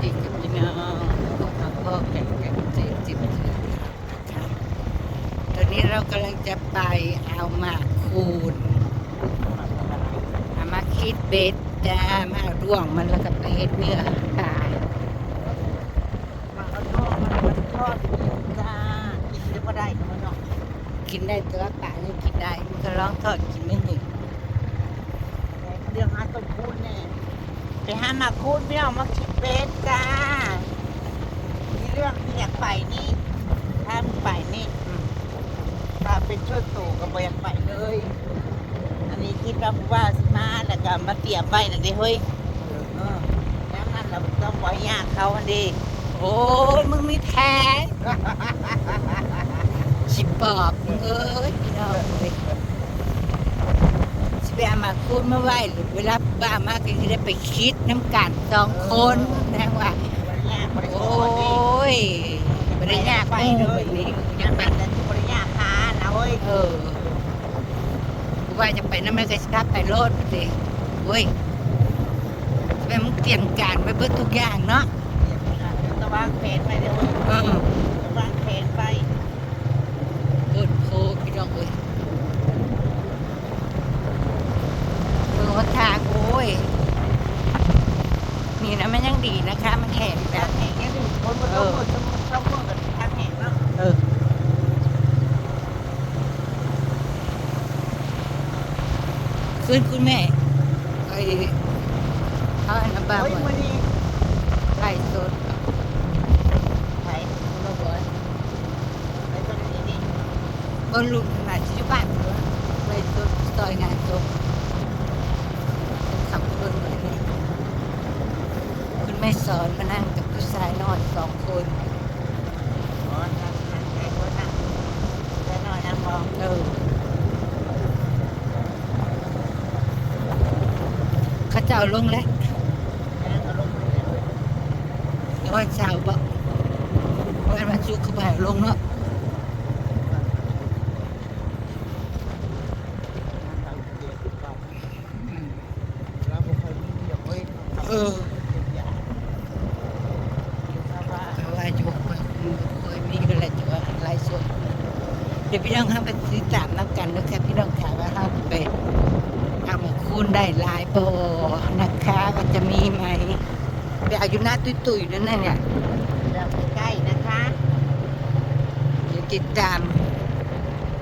ดีกับพี่น้องพ่อพ่อแก่แก่เจ็บจิบตอนนี้เรากำลังจะไปเอามาคูนเอามาคิดเบ็ดจ้ามาร่วงมันแล้วก็ไปเฮ็ดเนื้อขามาเอาทอดมาเอาทอดจ้ากินได้ก็ได้ก็มันเนาะกินได้ตัวป่ายังกินได้มันก็ร้องทอดกินไม่หนึ่งเรื่องหาต้มคูนแน่ไปหามาคูนพี่น้องมาคิด เป็ดจ้ามีเรื่องที่อยากไปนี่ถ้ามึงไปนี่ตาเป็นช่วยตู่ก็บ่อยากไปเลย อันนี้คิดว่าผู้ว่าสิมาแล้วก็มาเตรียมไปนั่นดิเฮ้ยเออแล้วนั่นเราต้องไว้ยากเขาอันดีโอ้ยมึงมีแพ้ชิบปอบมึงเอ้ยพี่น้องเอ้ย ไปเอามาคูนมาไหวหรือเวลาบ้ามากก็จะได้ไปคิดน้ำกันสองคนนะว่าบริยากบริโอโภคดี้ยบริยากไปเลยนี่ยัยังงเป็เป็นนแต่บริยากพานะเว้ยเออกูว่าจะไปน้ำมันก็สกัดไปโลดสิเว้ยแม่มึงเตรียมการไว้เบิดทุกอย่างเนาะตะวางแผนไปเดี๋ยวเออ ตะวางแผนไป โคตรโคพี่น้องเอ้ยเมืองวัดทางโอ้ยนี่นะมันยังดีนะคะ มันแห้งแบ ทา บ งแห่งยังอยู่คนบนต้นบนต้นต้นบนกับทางแห่งเนาะ เออ คื นคุณแม่ไอ้เขาอันนั้นบ้างเฮ้ยว่าวันนี้ไข่สดไปมาบ่อยไปตอนนี้นี่บนลุงขนาดที่บ้านเหรอไปสดซอยงานศพขับรถมานี่คุณแม่สอนมานั่งกับผู้ชายน้อยสองคนอ๋อ ทางทางแห่งคนน่ะแต่น้อยนั่งมองเออเขาเจ้าลงแล้วนั่งก็ลงไปเลยวันเสาร์บอกวันวันศุกร์เขาไปเอาลงเนาะอืมแล้วผมเคยมีเดี๋ยวเว้ยเออเอาไว้จุกไปเคยมีอะไรจุกอะไรส่วนเดี๋ยวพี่น้องห้ามไปติดตามนับกันนะครับพี่น้องค่ะว่าห้ามไป ทำมาคูณได้หลายโปนะคะก็จะมีไหมไปเอาอยู่หน้าตุยๆนั่นน่ะเนี่ยเราใกล้นะคะเดี๋ยวติดตาม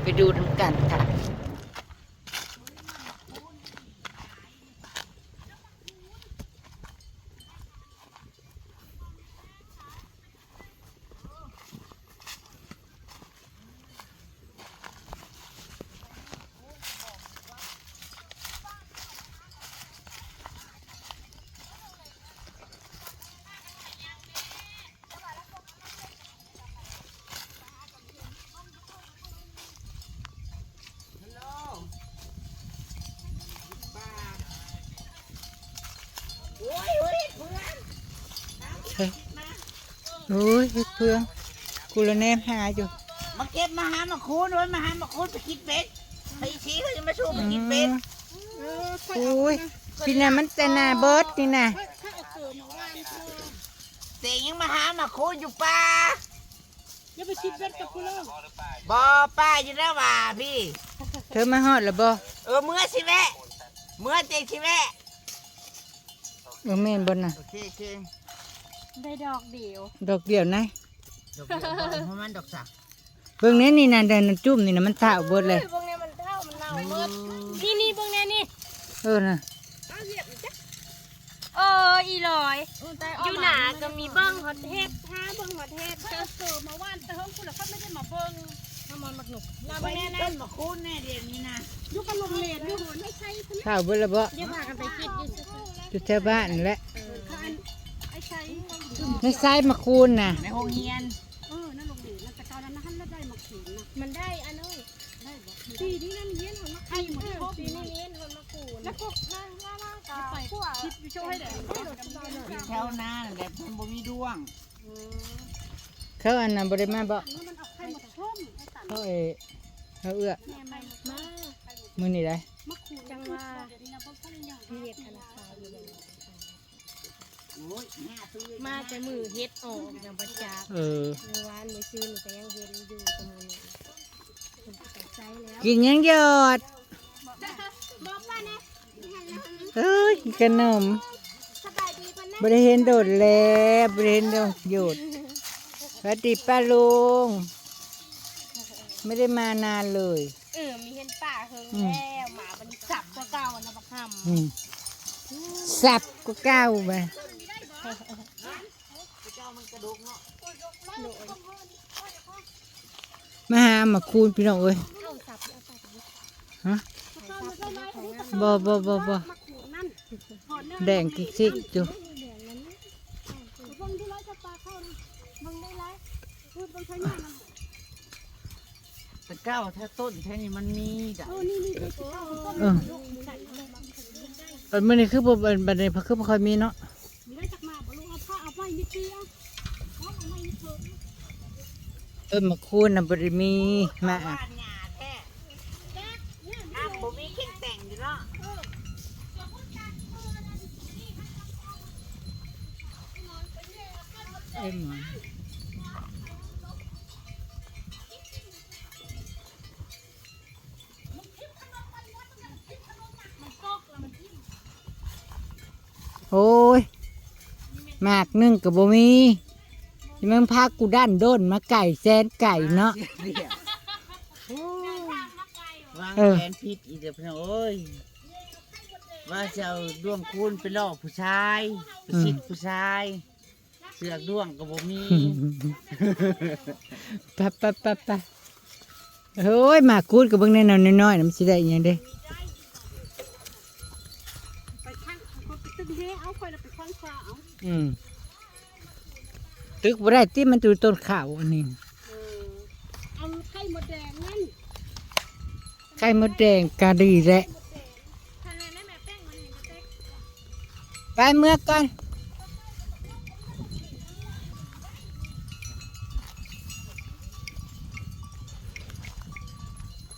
ไปดูน้ำกันค่ะ ฮัลโหลบ้าโอ้ยโอ้ยเพื่อน เฮ้ย โอ้ยเฮ็ดเพื่องกูละแนมหาอยู่มาเก็บมาหามาคูนไว้มาหามาคูนไปกินเป็ดไปชี้เขาจะมาชูไปกินเป็ดโอ้ยพี่น่ะมันแต่หนาเบิร์ดนี่น่ะเสียงยังมาหามาคูนอยู่ป่าอย่าไปชิดเบ็ดกับกูเลิกบ่ป้าอยู่แล้วว่าพี่ เธอมาฮอดแล้วบ่เออเมื่อสิแม่เมื่อเจ๊สิแม่เออแม่นบ่น่ะโอเคโอเค ได้ดอกเดียวดอกเดียวนะดอกเดียวบ่เพราะมันดอกสักเบิ่งแนี้นี่น่ะเดินนจุ่มนี่น่ะมันเท่าเบิดเลยเบื้องนี้มันเท่ามันเน่าเบิดนี่นี่เบื้องนี้นี่เออน่ะเอออีลอยอยู่หนาก็มีเบิ้งฮอตเฮ็ดห้าเบิ้งฮอตเฮ็ดเจอเสือมาว่านแต่เฮิงคุณเหรอครับไม่ได้มาเบิ้งน้ำมันมักหนุกลาไปไปแน่นี่นะต้นมาคูนแน่เดี๋ยวนี้นะอยู่กับลมเลนอยู่ไม่ใช่คุณเท่าเบิดแล้วบ่อย่าพากันไปคิดอยู่ซื่ออยู่แถวบ้านนั่นแหละ ๆเออค่ะอันไอ้ใช้ในซ้ายมาคูณน่ะในห้องเฮียนเออนั่นลงเลนแล้วแต่เก่านั้นนะฮันแล้วได้มาขืนนะมันได้อันเอ้ยได้บ่ปีนี้นั่นเย็นหัวมะขืนหมดเลยปีนี้เย็นหัวมะขืนแล้วก็ล่างล่างล่างกาไปคิดอยู่ช่วยให้ได้แถวหน้านั่นแหละเพิ่นบ่มีดวงเขาอันนั้นบ่ได้มาบ่มันเอาไข่มาต้มเขาเอเขาเอื้อแม่มามามื้อนี้ได้มะขูดจังว่าเรียกธนาคารอยู่เลยโอ้ยหน้าซื้อ มาแต่มือเฮ็ดออกอย่างประจักษ์เออ เมื่อวานมื้อซื้อนี่ก็ยังเห็นอยู่ตรงนี้ผมตัดใจแล้วกินยังยอดบอกว่านะเอ้ยกินขนมสบายดีปะนะบ่ได้เห็นโดดแล้วบ่ได้เห็นโดดหยุดสวัสดีป้าลุง ไม่ได้มานานเลยเออมีเห็นป่าเฮิงอืมแล้วหมามันสับกว่าเก่านะบักหำอืมสับก็ก้าวไป มาหามาคูณพี่น้องเอ้ยเอาสับเอาสับฮะเอาสับเอาสับบ่บ่บ่บ่มาขูดนั่นหอดเนื้อแดงกิกซิกจุเหลืองนั้นบางที่ร้อยจะปลาเข้านะบางได้ไรคือบางใช้เนี่ยมันแต่เก้าถ้าต้นแค่นี้มันมีดอกโอ้นี่นี่ที่เข้าต้นเออลูกใส่อะไรบางทีได้เออมันนี่คือบ่บันบันนี้คือบ่ค่อยมีเนาะ มีได้จากมาบ่ลูกเอาผ้าเอาไปนิดเดียวเอาเอาไม่เถอะ เออมาคูณน่ะบ่ได้มีมาบ้านหญ้าแท้แจ๊กเนี่ยอ้าวบ่มีเข่งแต่งอยู่เนาะเอ้ยหมอนโอ้ยหมากนึ่งก็บ่มีสิ มึงพากูด้านโดนมาไก่แซนไก่เนาะเรียบวางเออ แผนผิดอีกเด้อพี่น้องเอ้ยว่าจะเอาด้วงคูณไปล่อผู้ชายไปชิดผู้ชาย เสือกด้วงก็บ่มีปะปะปะปะโอ้ยหมากกูดกับเบิ่งแน่นอนน้อยๆน่ะมันสิได้อิหยังเด้ไปข้างคนไปตึงเฮเอาคอยแล้วไปข้างขวาเอาอืม ตึกบ่ได้ติมันอยู่ต้นข้าวอันนี้เออเอาไข่มดแดงนั่นไข่มดแดงกะดีแหละทานอะไรนะแม่แป้งมันเห็นจะเต๊กไปเมื่อก่อน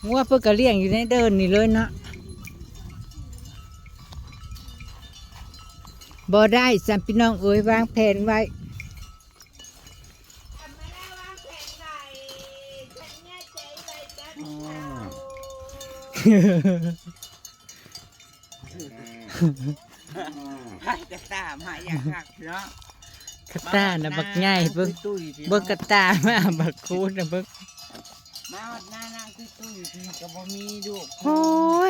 งัวเพิ่นก็เลี้ยงอยู่ในเดินนี่เลยเนาะบ่ได้สัมพี่น้องเอ้ยวางแผนไว้ ให้กระตามาอย่างหักเนาะกระตาน่ะบักใหญ่เบิ่งตุ้ยๆพี่น้องเบิ่งกระตามาบักคูดน่ะเบิ่งมาวัดหน้านางตุ้ยตุ้ยๆพี่ก็บ่มีลูกโอ้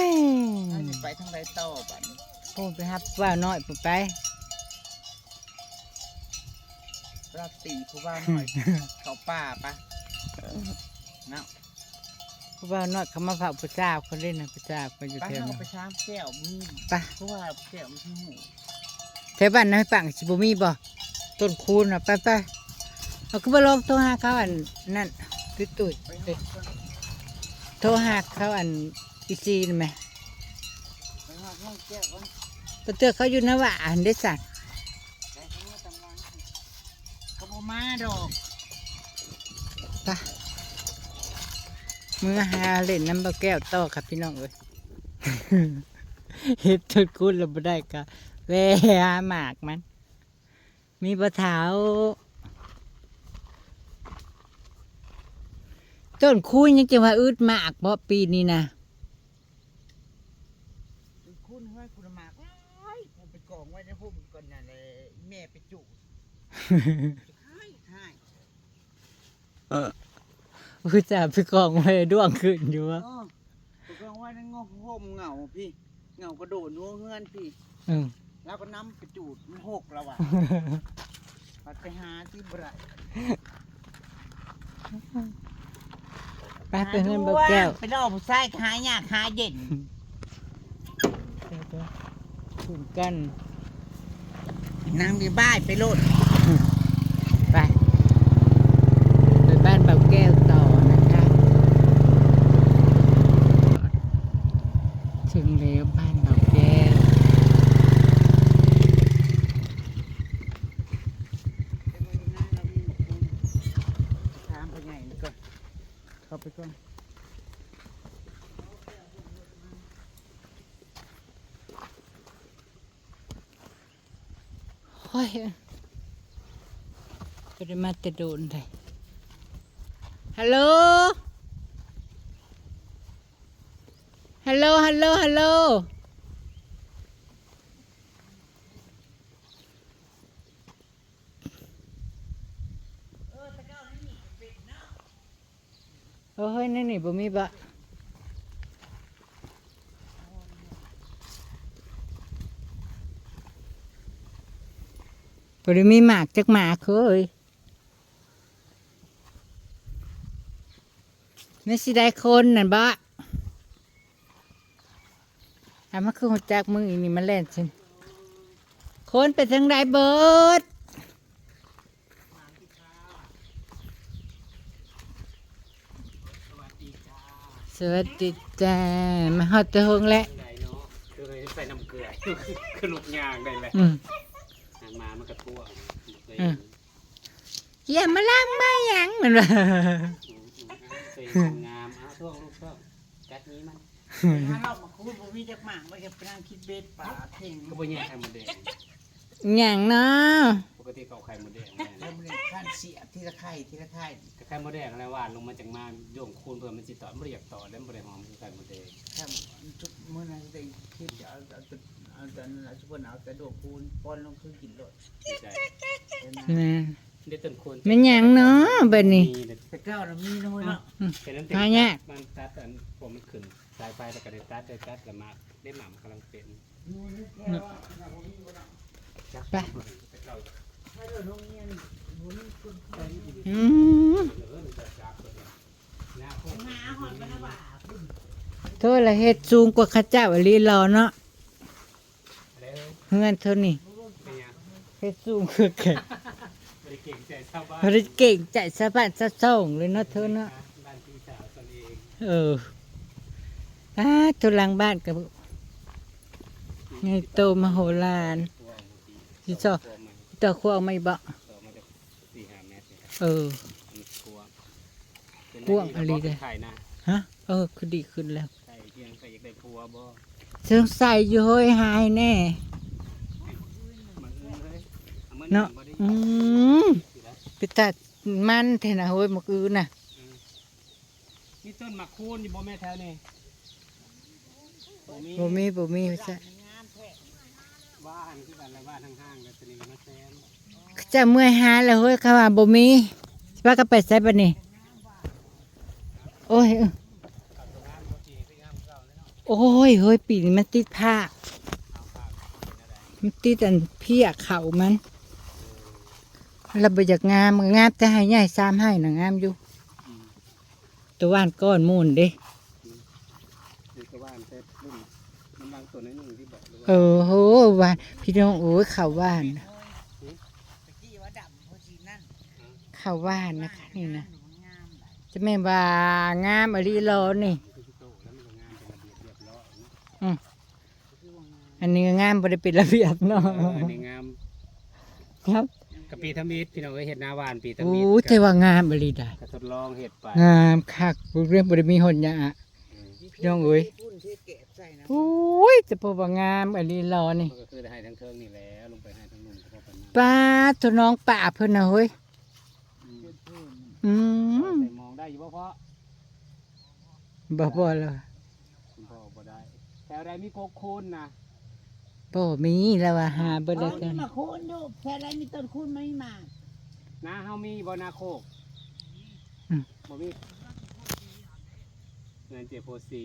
ยเราจะไปทางใดต่อบัดนี้โอ้ไปฮับว่าน้อยไปไป รับตีผู้ว่าหน่อย เขาป่าปะเนาะ เพราะว่าน้อยเขามาเผาพระเจ้าเขาเล่นนะพระเจ้าเขาอยู่ไปแถวเอานั้น ไปช้างแก้วมีไป เพราะว่าแก้วมันที่หูแถวบ้านน้อยปังสิบมีบ่ต้นคูณน่ะไปไปเอาก็มาลองโทรหาเขาอันนั่นตุ้ยตุ้ยไปๆหเอ้อยก่อนโทรหาเขาอันอีซีนไหมไปหอดห้องแก้วก่อนปะเตือเขาอยู่นะว่าอันได้สัตว์ไปข้างนอกตำลังก็บ่มาดอก ไป มือหาเล่นน้ำบะแก้วต่อครับพี่น้องเอ้ยเฮ็ดต้นคูณเราบ่ได้ก็แหวหาหมากมัน มีปะเถาต้นคูณยังจะว่าอึดมากเพราะปีนี้นะคุณห้อยคุณหมากว้ายกูไปกองไว้ในพวกมึงก่อนน่ะเลยแม่ไปจุให้ให้ คือจะไปกองไว้ด้วงขึ้นอยู่วะเออไปกองไว้ในงอห่มเหงาพี่ เหงากระโดดนัวเงื่อนพี่ อืมแล้วก็น้ำไปจูดมันหกแล้วอะมันไปหาที่บระไปไปเงินบะแก้วไปล่อผู้ชายหายากหาเย็นถุนกันนางดีบ้ายไปโลด ไป ไปบ้านเบาแก้วต่อนะคะ ถึงแล้วบ้านเบาแก้ว ถามไปไงนี่ก่อนเข้าไปก่อน โอ้ อ้ย ไปได้มาแต่โดนเลยฮัลโหล ฮัลโหล ฮัลโหล ฮัลโหลโอ้ยนี่นี่บ่มีบะบ่ได้มีหมากจักหมากเคย ไม่สิได้คนนั่นบะอามาคือหัวจักมึงอีนี่มาเล่นฉันคนไปทางใดเบิดสวัสดีจ้ามาฮอดแตะหงแล้วได้เนาะคือเลยใส่น้ำเกลือคือลูกยางได้แหละอืมนางมามันกระทั่วเลยอืมอย่ามาล้างมาหยังเหมือนว่า ใส่งามเอาทั่วงลูกทั่วกัดนี้มันถ้าเรามาคูดบ่มีจักหมางไว้กับไปนั่งคิดเบ็ดป่าเพ่งก็บ่แย่ไข่มดแดงหยังนะปกติเขาเอาไข่มดแดงแล้วมันขั้นเสียทีละไข่ทีละไข่แต่ไข่มดแดงอะไรหวานลงมาจากมาโยงคูณเพื่อมันสิต่อมันเรียกต่อแล้วมันบ่ได้หอมคือไข่มดแดงถ้าจุดมื้อนั้นได้คิดจะเอาเอาจุดเอาแต่นั้นเอาชุบเอาแต่โดอกคูณป้อนลงคือกินโลดดีใจเห็นไหมแม่ได้ต้นคูณ มันหยังเนาะบัดนี้ มี เก้าเรามีน้อยเนาะเป็นนั้นหายาก มันตัดอันผมมันขึ้นสายไฟแล้วก็ได้ตัดได้ตัดแล้วมาได้หม่ำกำลังเป็นจักไปแต่เราอืมเหลือมันจะจับตัวเนี่ยหน้าโคตรหาหอนมันว่าโทษละเฮ็ดสูงกว่าข้าเจ้าอลีรอเนาะอะไรเอ้ยเฮือนเท่านี้เป็นยังเฮ็ดสูงคือแก่ บริเก่งใจชาวบ้านบ่ได้เก่งใจสะบัดสะส่องเลยเนาะเธอเนาะบ้านพี่สาวตนเองเอออ่าทุลังบ้านกับไงโตมโหฬารตัวเอามาตีสิซอตัวมันตะครัวไม่บ่ตัวมันจะสี่ห้าเมตรเนี่ยครับเออมันกลัวเป็นกลัวอะไรเด้ไข่นะฮะเออคือดีขึ้นแล้วไข่เพียงไข่อยากได้พัวบ่สงสัยอยู่เฮ้ยหายแน่มันเอ้ยเลย เอามันเนาะบ่ได้อืมสิละไปตัดมันเทนะเฮ้ยเมื่อคืนน่ะมีต้นหมากคูนอยู่บ่แม่แถวนี่บ่มีบ่มีบ่มีซะบ้านคือกันแล้วบ้านห้างๆแล้วตอนนี้ก็มาแซมจะเมื่อยหาแล้วเฮ้ยเขาว่าบ่มีสิว่าก็ไปใส่บัดนี้โอ้ยเออโอ้ยเฮ้ยปีนี้มันติดผ้ามันติดอันเพียเขามัน เราไปจากงามก็งามแต่ให้ใหญ่ซ้ำให้น่ะงามอยู่ตัวว่านก้อนมูนเด้คือก็บ้านแต่รุ่นมันบางส่วนนิดหนึงที่บอกเลยเอว่าอโหว่านพี่น้องโอ้ยเขาว่านน่ะตะกี้ว่าดำเพราะสีนั่นเขาว่านนะคะนี่นะมันงามหลายจะแม่นว่างามอริโลนี่คือที่โตแล้วมันก็งานเป็นระเบียบเรียบร้อยเนาะคือว่างามอันนี้ก็งามบ่ได้เป็นระเบียบเนาะเอออันนี้งามครับ กับปีทมิตรพี่น้องเอ้ยเห็ดนาหวานปีทโอ้มิตรแต่ว่างามอริได้ก็ทดลองเห็ดไปงามคักเรื่องบ่ได้มีหนยาพี่น้องเอ้ยพุ่นที่เก็บใส่นะโอ้ยแต่พอว่างามอริโลนี่มันก็คือได้ให้ทั้งเทิงนี่แหล้วลงไปให้ทั้งนุ่มก็พอกันนะป้าตัวน้องป่าเพิ่นน่ะเฮ้ยอืมเพิ่มอืมใส่มองได้อยู่บ่พ่อบ่บ่เลยคุณพ่อบ่ได้แถวใดมีโกกคูนนะ บ่มีแล้วว่าหาบ่เอได้อกันี่นมาคูณดูแค่ไรมีต้นคูณไม่มานาเฮามีบ่นาโคกอืมบ่มีเงินเจโพซี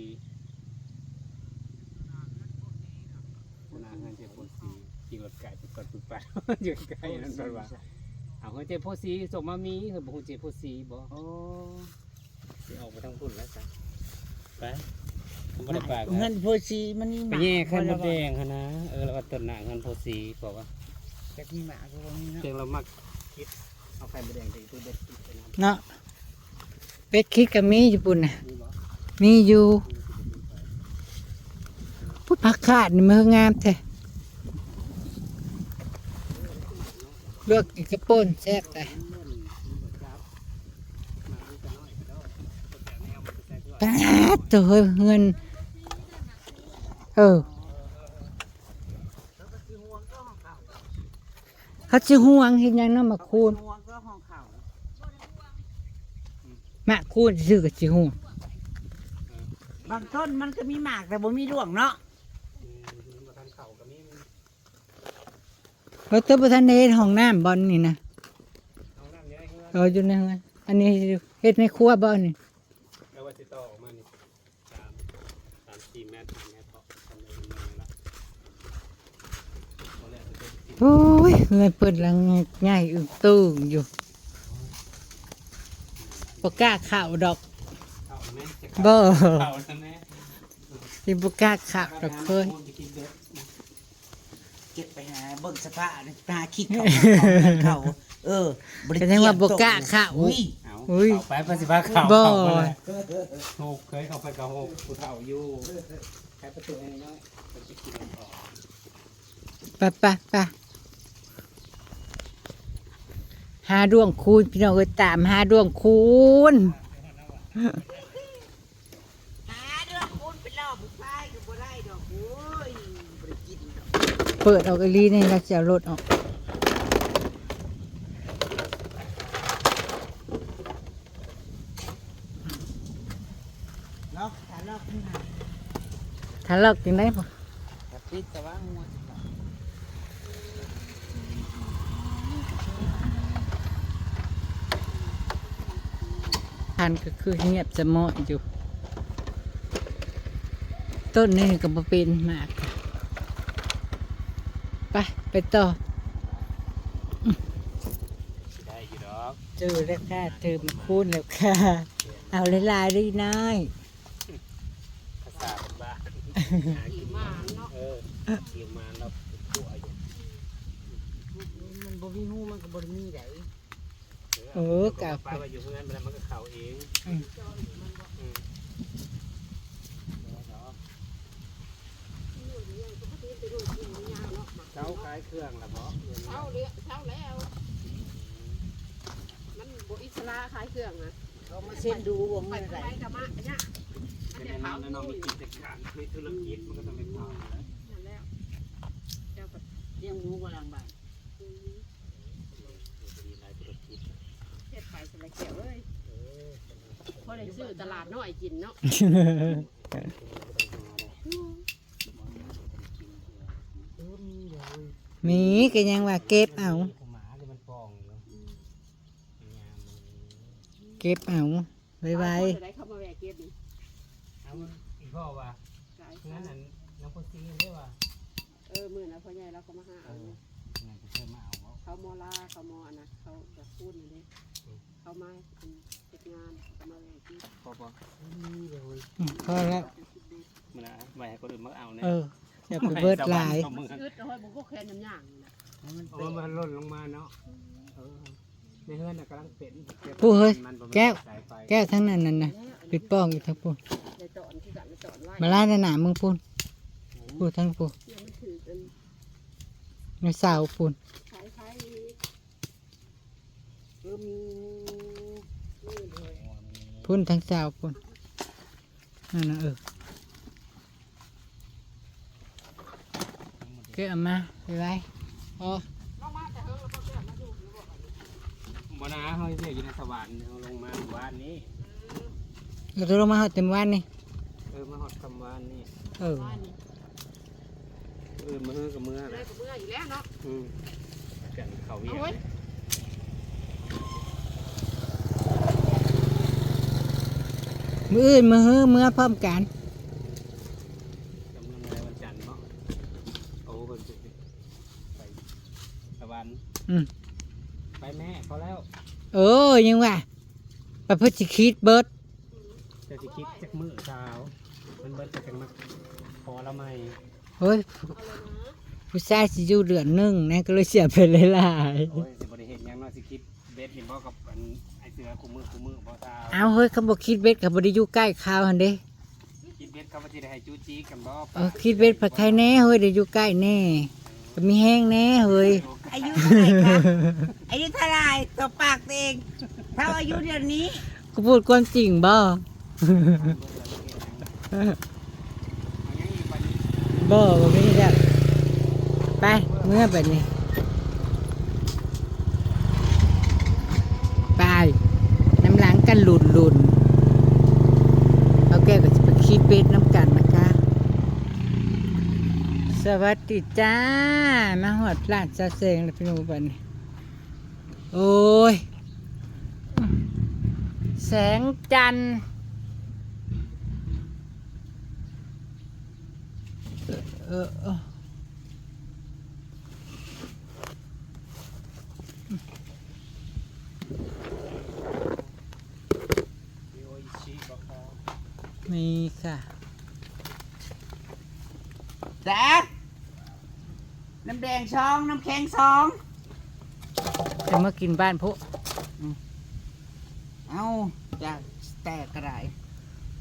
นาเงินเจโพซีขี่รถไก่ปุดปัดปุดปัดอยู่ใกล้นั่นแปลว่าเอาเงินเจโพซีส่งมามีเฮาบ่ฮู้เจโพซีบ่โอ้สิออกไปทางพุ่นแล้วจ้ะไป ทำบ่ได้ปากเงิอะนโพสีมันนี่หไปมาแย่ขั้นมดแดงค่ะนะเออแล้วก็ต้นหนาเงินโพสีบอกว่าจากมีหมาก็บ่มีเนาะเพียงเรามักคิดเอาไข่มดแดงไปตัวเด็ดติดไปนะเนาะเป็ดคิดก็มีอยู่ปุ่นน่ะนี่บอกมีอยู่ผู้ผักขาดนี่มืองามแท้ลวกอีกกระป่นแซ่บแต่ ตาดตัวเฮ้ยเงิน เออ เขาสิห่วงเฮ็ดหยังเนาะมาคูณหัวก็ของเขามาคูณซื่อก็สิห่วงบางต้นมันก็มีหมากแต่บ่มีร่วงเนาะอืมบ่ทันเข้าก็มีเพราะตัวบ่ทันได้เฮ็ดห้องน้ำบ่นี่นะเอาน้ำอยู่ในเฮือนเอออยู่ในเฮือนอันนี้เฮ็ดในครัวบ่นี่แล้วว่าสิต่อออกมานี่สามสามสี่เมตรห้าเมตรพอทำเลยมาแล้วพอแล้วจะเป็นสิบ โอ้ยเฮือนเปิดหลังใหญ่อึ้งตู้อยู่บ่กล้าเข้าดอกเข้าไหมจะบ่เข้าใช่ไหมสิบ่กล้าเข้าดอกเคยจะกินเด้อเก็บไปหาเบิ่งสภาพหาคิดเขาของเขาเออก็ยังว่าบ่กล้าเข้าอุ้ยเอาอุ้ยเข้าไปปฏิบัติเข้าบ่เข้าไปเลยหกเคยเข้าไปกับหกผู้เฒ่าอยู่แค่ประตูให้น้อยมันจะกินออกไปไปไป หาดวงคูณพี่น้องเอ้ยตามหาดวงคูณหาเรื่องคุณไปล่อผู้ชายก็บ่ได้ดอกโอ้ยบ่ได้กินดอกเปิดออกอีหลีนี่เราจะเอารถออกเนาะถ้าลอกขึ้นมาถ้าลอกจังได้บ่แต่ปิดแต่ว่า งัวสิลอกทานก็คือเงียบจะเหมาะอยู่ ต้นนี้ก็บ่เป็นมากค่ะไป ไปต่อได้อยู่ดอกเจอแล้วค่ะเจอมาคูณแล้วค่ะ เอาหลายๆได้นายภาษาบ้านหากินมาเนาะเออกินมาแล้วตัวอยู่มันบ่มีหูมันก็บ่ได้มีได้ เออกลับป้าว่าอยู่เพื่อนมันก็เข่าเองเช้าขายเครื่องละบ่เช้าเลี้ยเช้าแล้ว มันบอิสระขายเครื่องนะเขามาเส้นดูว่าไปเมื่อทำไร่ไมกับมาเนี่ยเป็นแน่นอนแน่นอนมีกิจการมีธุรกิจมันก็ต้องเป็นเผาแล้วนั่นแล้วเจ้าก็เลี้ยงหมูกำลังบ้าน มีหลายธุรกิจ เฮ็ดไปสละเกี่ยวเอ้ยพอได้ซื้อตลาดน้อยกินเนาะเออมีเลยมีก็ยังว่าเก็บเอาหมาที่มันฟองอยู่งามมันเก็บเอาไว้ไว้ได้เข้ามาแวะเก็บนี่เอาอีกพ่อว่าขายงั้นนั้นน้ำพุซีเรียกว่าเออมื้อน่ะพ่อใหญ่เราก็มาหาเอเอาอเนี่ยงั้นก็เพิ่มมาเอาเนาะเขามอลาเขามออันนะเขาจะพูดนี่เด้ เขามาเป็นเฮ็ดงานเขามาแวะกินพอปะมีเลยอืมพอแล้ว มันนะไว้ให้คนอื่นมาเอาเนี่ยเอออย่าไปเบิดหลาย เอามืออึดเอาไว้บ่ก็แค่น้ำย่างนี่นะมันเอาเป็นมันหล่นลงมาเนาะเออในเฮือนน่ะกำลังเป็นผู้เฮ้ยมันบ่มีแก้ว สายไฟแก้วทั้งนั้นนั่นนะปิดป้องอยู่ทั้งปูนได้ตอนที่กันได้ตอนไว้มาล่าในหนามึงปูนปูทั้งปูเนี่ยมันถือเป็นในสาวปูนขายไฟเออมีนี่เลย ปูนทั้งสาวปูนนั่นนะเออเก็บเอามาไว้ไว้อ๋อลงมาแต่เฮงแล้วก็เกิดมาอยู่อยู่บ่บ่นะเฮาเรียกอยู่ในสวรรค์เอาลงมาหมู่บ้านนี้เราจะลงมาหอดเต็มวันนี่เออมาฮอดคำวานนี่เออบ้านนี่เออมือกับมือเลนะยกับเมื่ออยู่แล้วเนาะอืมกันเขาเวียเอาน ไว้ มืออื่นมือฮื้อเมื่อพร้อมกันกำลังในวันจันทร์เนาะโอ้คนสุดไปสวรรค์อืมไปแม่พอแล้วเออยังว่าไปเพื่อจิคิดเบิดจะสิคิดจักมื้อเช้ามันเบิดจะจังมาพอแล้วไหมเฮ้ยเอาเลยนะผู้ชายสิอยู่เดือนหนึงนะก็เลยเสียไปหลายโอ้ยสิบ่ได้เห็นหยังเนาะสิคิดเบ็ดนี่บ่กับอันไอ เสือคู่มือคู่มือบ่ตาๆเอาเฮ้ยเขาบอกคิดเบ็ดกับบริยุใกล้ข้าวหันเด้คิดเบ็ดเขาบ่สิได้ให้จู้จี้กันบ่เออคิดเบ็ดผัดไทยแน่เฮ้ยเดี๋ยวอยู่ใกล้แน่ก็มีแห้งแน่เฮ้ยอายุเท่าไหร่ครับอายุเท่าไหร่ตัวปากตัวเองเท่าอายุเดือนนี้กูพูดความจริงบ่บ่บ่มีแล้วไปเมื่อแบบนี้ กันหลุนหลุนเอาแก้วก็จะไปขี้เป็ดน้ำกันนะคะ สวัสดีจ้า มาหอดร้านซาเซงแล้วพี่นูบันโอ้ย แสงจันทร์เออเออ มีค่ะแจ๊คน้ำแดงซอง น้ำแข็งซองจะมากินบ้านพวกเอาจะแตกกระไร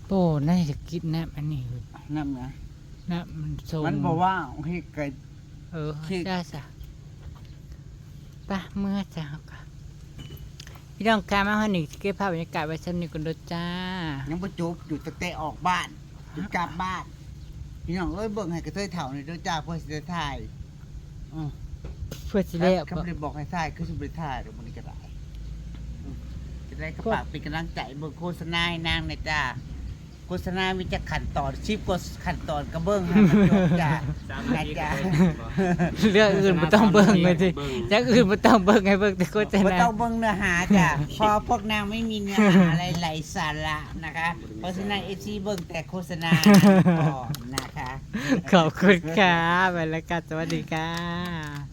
โป้น่าจะกินน้ำอันนี้น้ำนะน้ำมันโซมันบอกว่าเฮ้ยไก่เออคิดได้จ้ะไป่ะเมื่อจ้าค่ะ พี่น้องคะมาหันอีกเก็บภาพบรรยากาศไว้ชั้นนี้กันด้วยจ้า ยังประจุบอยู่ตั้งแต่ออกบ้านจุดกลับบ้านพี่น้องเอ้ยเบิ่งให้กระเทยเถ่านี่เด้วยจ้าเพื่อสิได้ถ่ายอือเพื่อสิครัได้บเอาเขาไม่ได้บอกให้ถ่ายคือสิบได้ถ่ายเดี๋ยวมันนี้ก็ได้อืมจะได้กระปากเป็นกำลังใจเบิ่งโฆษณาให้นางหน่อยจ้าโฆ ษณามีจะขันตอนชิปก็ขันตอนกระเบื้องให้มันจบจ้าสามนะนาทีจ้าเรื่องอื่นไม่ต้องเบิ่งเลยสิจากอื่นไม่ต้องเบิ่งให้เบิ่งแต่โฆษไม่ณาต้องเบิ่งเนื้อหาจ้ะเพอพวกนางไม่มีเนื้อหาอะไรไหลสาระนะคะ เพราะฉะนั้นเอซีเบิ่งแต่โฆษณาก่อนนะคะ ขอบคุณค่ะไปแล้วกันสวัสดีค่ะ